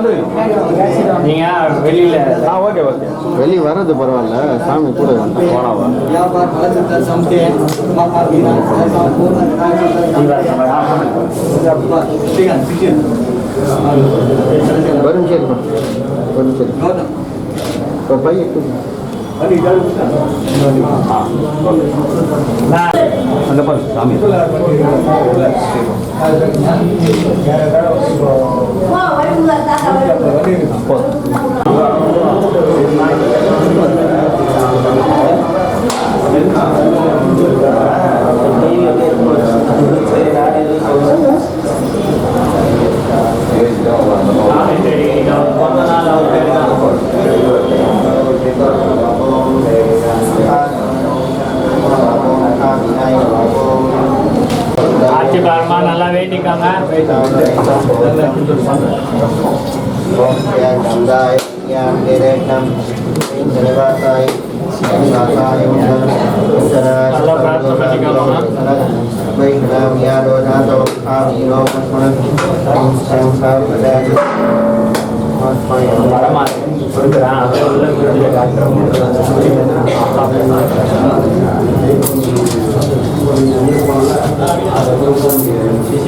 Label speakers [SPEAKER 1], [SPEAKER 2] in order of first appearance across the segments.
[SPEAKER 1] வந்து நீங்க வெளியில
[SPEAKER 2] ஆ ஓகே ஓகே
[SPEAKER 3] வெளியே வர்றது பரவாயில்ல சாமி கூட போனவா வரும் சரி வரும் சரி பையன்
[SPEAKER 2] அந்த பாரு சாமி
[SPEAKER 1] Thank you. வச்சு பாருமா நல்லா வேண்டிக்காங்க
[SPEAKER 3] நல்லா பிரார்த்தனை
[SPEAKER 1] பண்ணிக்கோங்க கொடுக்குறேன் அதை உள்ள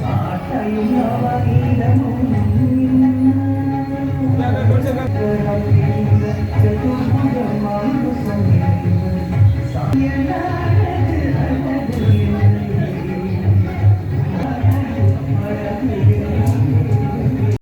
[SPEAKER 1] సాక్షి
[SPEAKER 4] నవనీలము